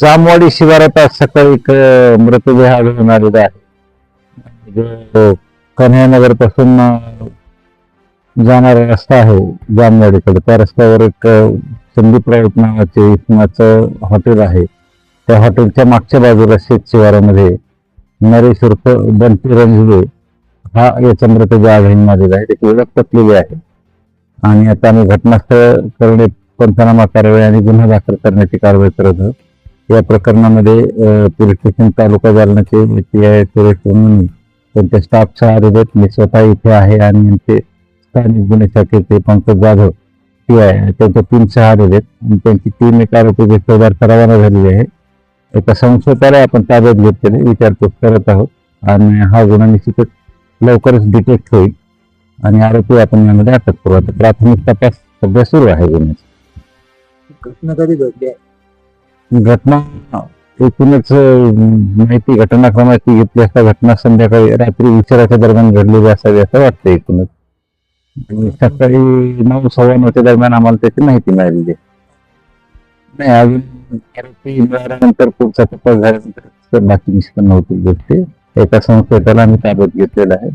जामवाडी शिवारात आज सकाळी एक मृतदेह आढळून आलेला आहे. कन्हानगरपासून जाणारा रस्ता आहे जामवाडीकडे. त्या रस्त्यावर एक संदीप राऊत नावाचे इसमाचं हॉटेल आहे. त्या हॉटेलच्या मागच्या बाजूला शेत शिवारामध्ये नरेश उर्फ बंटी रणजुळे हा याचा मृतदेह आढळून आलेला आहे. त्याची ओळख पटलेली आहे. आणि आता आम्ही घटनास्थळ करणे पंचनामा कारवाई आणि गुन्हा दाखल करण्याची कारवाई करत आहोत. या प्रकरणामध्ये पोलीस स्टेशन तालुका जालनाचे पी आय सुरेश सोनवणे. त्यांच्या स्टाफ सहा मी स्वतः इथे आहे आणि यांचे स्थानिक गुन्हे शाखेचे पंकज जाधव ती आय त्यांच्या तीन सहा आहेत. आणि त्यांची तीन एक आरोपी शोधार्थ रवाना झालेली आहे. एका संशयताला आपण ताब्यात घेतलेले विचारपूस करत आहोत. आणि हा गुन्हा निश्चितच लवकरच डिटेक्ट होईल. आणि आरोपी आपण यामध्ये अटक करू. आता प्राथमिक तपास सध्या सुरू आहे गुन्ह्याचा. घटना कधी घडली घटना एकूणच माहिती घटनाक्रमाची घेतली असता घटना संध्याकाळी रात्री उशिराच्या दरम्यान घडलेली असावी असं वाटतं एकूणच. आणि सकाळी नऊ सव्वा नऊच्या दरम्यान आम्हाला त्याची माहिती मिळालेली आहे. नाही अजून आरोपी मिळाल्यानंतर पुढचा तपास झाल्यानंतर बाकी निष्पन्न होतील गोष्टी एका संशयताला आम्ही ताब्यात घेतलेला आहे.